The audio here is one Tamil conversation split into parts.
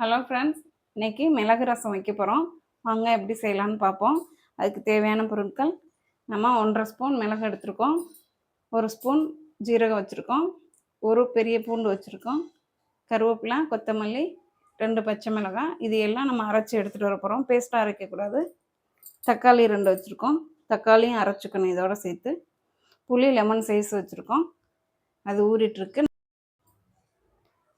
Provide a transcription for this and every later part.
ஹலோ ஃப்ரெண்ட்ஸ் இன்னைக்கு மிளகு ரசம் வைக்க போகிறோம் வாங்க எப்படி செய்யலாம்னு பார்ப்போம். அதுக்கு தேவையான பொருட்கள் நம்ம ஒன்றரை ஸ்பூன் மிளகு எடுத்திருக்கோம். ஒரு ஸ்பூன் ஜீரகம் வச்சுருக்கோம். ஒரு பெரிய பூண்டு வச்சுருக்கோம். கருவேப்பிலை கொத்தமல்லி ரெண்டு பச்சை மிளகாய் இது எல்லாம் நம்ம அரைச்சி எடுத்துகிட்டு வர போகிறோம் பேஸ்ட்டாக அரைக்கக்கூடாது. தக்காளி ரெண்டு வச்சுருக்கோம். தக்காளியும் அரைச்சிக்கணும் இதோட சேர்த்து. புளி லெமன் சைஸ் வச்சுருக்கோம். அது ஊறிட்டுருக்கு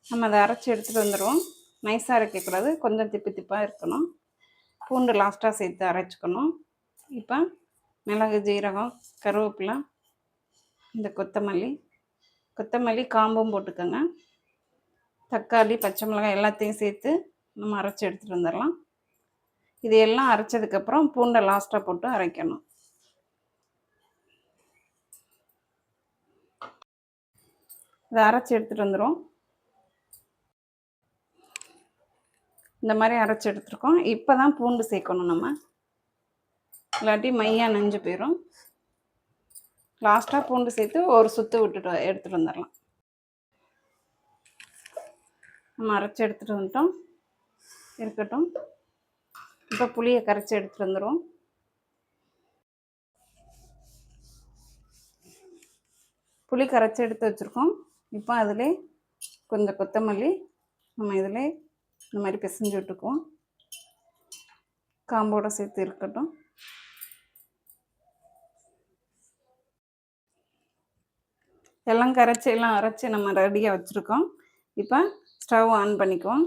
நம்ம அதை அரைச்சி எடுத்துகிட்டு வந்துடுவோம் நைஸாக அரைக்கக்கூடாது கொஞ்சம் திப்பி திப்பாக இருக்கணும். பூண்டு லாஸ்ட்டாக சேர்த்து அரைச்சிக்கணும். இப்போ மிளகு ஜீரகம் கருவேப்பிலை இந்த கொத்தமல்லி. கொத்தமல்லி காம்பும் போட்டுக்கோங்க. தக்காளி பச்சை மிளகாய் எல்லாத்தையும் சேர்த்து நம்ம அரைச்சி எடுத்துகிட்டு வந்துடலாம். இது எல்லாம் அரைச்சதுக்கப்புறம் பூண்டை லாஸ்ட்டாக போட்டு அரைக்கணும். இதை அரைச்சி எடுத்துகிட்டு வந்துடும் இந்த மாதிரி அரைச்சி எடுத்துருக்கோம். இப்போ தான் பூண்டு சேர்க்கணும் நம்ம. இல்லாட்டி மையாக நெஞ்சு போயிடும் லாஸ்ட்டாக பூண்டு சேர்த்து ஒரு சுற்று விட்டுட்டு எடுத்துகிட்டு வந்துடலாம் நம்ம அரைச்சி எடுத்துகிட்டு வந்துட்டோம். இருக்கட்டும். இப்போ புளியை கரைச்சி எடுத்துகிட்டு வந்துடுவோம் புளி கரைச்சி எடுத்து வச்சுருக்கோம். இப்போ அதில் கொஞ்சம் கொத்தமல்லி நம்ம இதில் இந்த மாதிரி பிசைஞ்சு விட்டுக்குவோம் காம்போட சேர்த்து இருக்கட்டும். எல்லாம் கரைச்சி எல்லாம் அரைச்சி நம்ம ரெடியாக வச்சுருக்கோம். இப்போ ஸ்டவ் ஆன் பண்ணிக்குவோம்.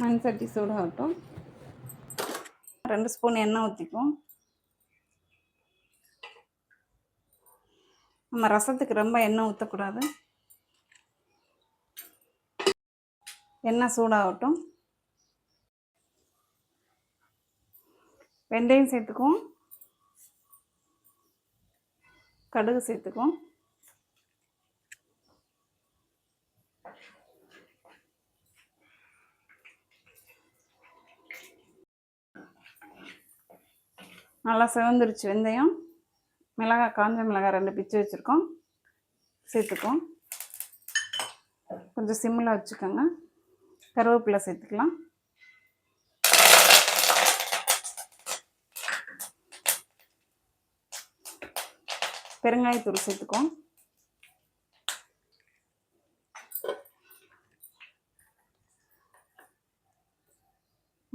மண் சட்டி சூடாகட்டும். ரெண்டு ஸ்பூன் எண்ணெய் ஊற்றிக்குவோம் நம்ம ரசத்துக்கு ரொம்ப எண்ணெய் ஊற்றக்கூடாது எண்ணெய் சூடாகட்டும். வெந்தயம் சேர்த்துக்குவோம். கடுகு சேர்த்துக்குவோம். நல்லா சிவந்துருச்சு வெந்தயம். மிளகாய் காஞ்ச மிளகாய் ரெண்டு பிச்சு வச்சுருக்கோம். சேர்த்துக்கும் கொஞ்சம் சிம்மில் வச்சுக்கோங்க. கருவேப்பிலை சேர்த்துக்கலாம். பெருங்காயத்தூள் சேர்த்துக்குவோம்.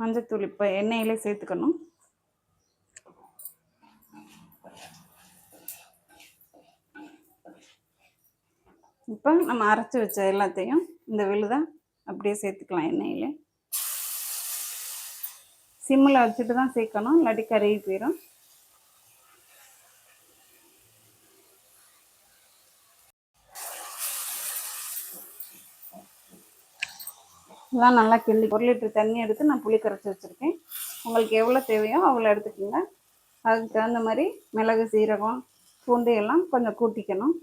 மஞ்சத்தூள் இப்போ எண்ணெயிலே சேர்த்துக்கணும். இப்போ நம்ம அரைச்சி வச்ச எல்லாத்தையும் இந்த விழுதை அப்படியே சேர்த்துக்கலாம் எண்ணெயில். சிம்மில் வச்சுட்டு தான் சேர்க்கணும் இல்லாட்டி கருகி போயிடும் எல்லாம் நல்லா கிள்ளி ஒரு லிட்டர் தண்ணி எடுத்து நான் புளி கரைச்சி வச்சுருக்கேன். உங்களுக்கு எவ்வளோ தேவையோ அவ்வளோ எடுத்துக்கோங்க. அதுக்கு தகுந்த மாதிரி மிளகு சீரகம் பூண்டு எல்லாம் கொஞ்சம் கூட்டிக்கணும்.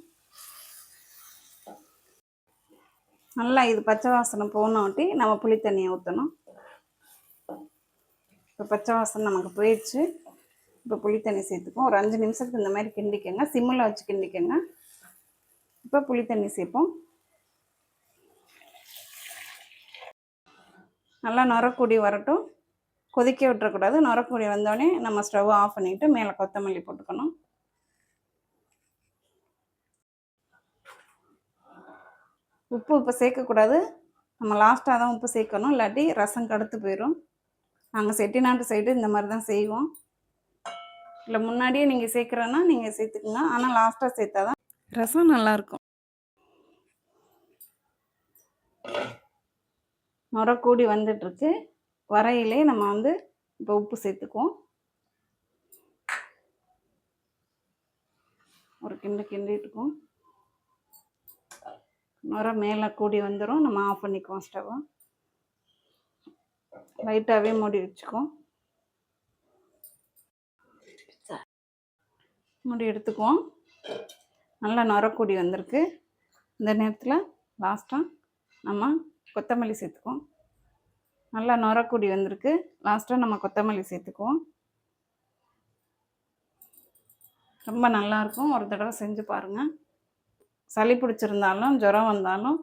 நல்லா இது பச்சை வாசனை போனோட்டி நம்ம புளி தண்ணியை ஊற்றணும் இப்போ பச்சை வாசனை நமக்கு போயிடுச்சு. இப்போ புளி தண்ணி சேர்த்துப்போம். ஒரு அஞ்சு நிமிஷத்துக்கு இந்த மாதிரி கிண்டிக்கங்க. சிம்மில் வச்சு கிண்டிக்கங்க. இப்போ புளி தண்ணி சேர்ப்போம். நல்லா நுரக்கூடி வரட்டும். கொதிக்க விட்டுறக்கூடாது. நுரக்கூடி வந்தோடனே நம்ம ஸ்டவ் ஆஃப் பண்ணிவிட்டு மேலே கொத்தமல்லி போட்டுக்கணும். உப்பு இப்போ சேர்க்கக்கூடாது. நம்ம லாஸ்ட்டாக தான் உப்பு சேர்க்கணும். இல்லாட்டி ரசம் கடுத்து போயிடும் நாங்கள் செட்டிநாட்டு சைடு இந்த மாதிரி தான் செய்வோம். இல்லை முன்னாடியே நீங்கள் சேர்க்குறேன்னா நீங்கள் சேர்த்துக்குங்க. ஆனால் லாஸ்ட்டாக சேர்த்தா தான் ரசம் நல்லாயிருக்கும். முறை கூடி வந்துட்டுருக்கு. வரையிலே நம்ம வந்து இப்போ உப்பு சேர்த்துக்குவோம். ஒரு கிண்டு கிண்டிட்டுக்குவோம் நுர மேலே கூடி வந்துடும் நம்ம ஆஃப் பண்ணிக்குவோம் ஸ்டவ்வை லைட்டாகவே மூடி வச்சுக்குவோம். மூடி எடுத்துக்குவோம். நல்லா நுரக்கூடி வந்திருக்கு. இந்த நேரத்தில் லாஸ்ட்டாக நம்ம கொத்தமல்லி சேர்த்துக்குவோம். நல்லா நுரக்கூடி வந்திருக்கு. லாஸ்ட்டாக நம்ம கொத்தமல்லி சேர்த்துக்குவோம். ரொம்ப நல்லாயிருக்கும் ஒரு தடவை செஞ்சு பாருங்கள் சளி பிடிச்சிருந்தாலும் ஜுரம் வந்தாலும்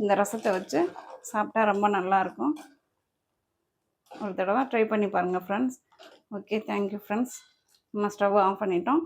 இந்த ரசத்தை வச்சு சாப்பிட்டா ரொம்ப நல்லாயிருக்கும். ஒரு தடவை ட்ரை பண்ணி பாருங்கள் friends okay thank you friends நம்ம ஸ்டவ் ஆஃப் பண்ணிட்டோம்.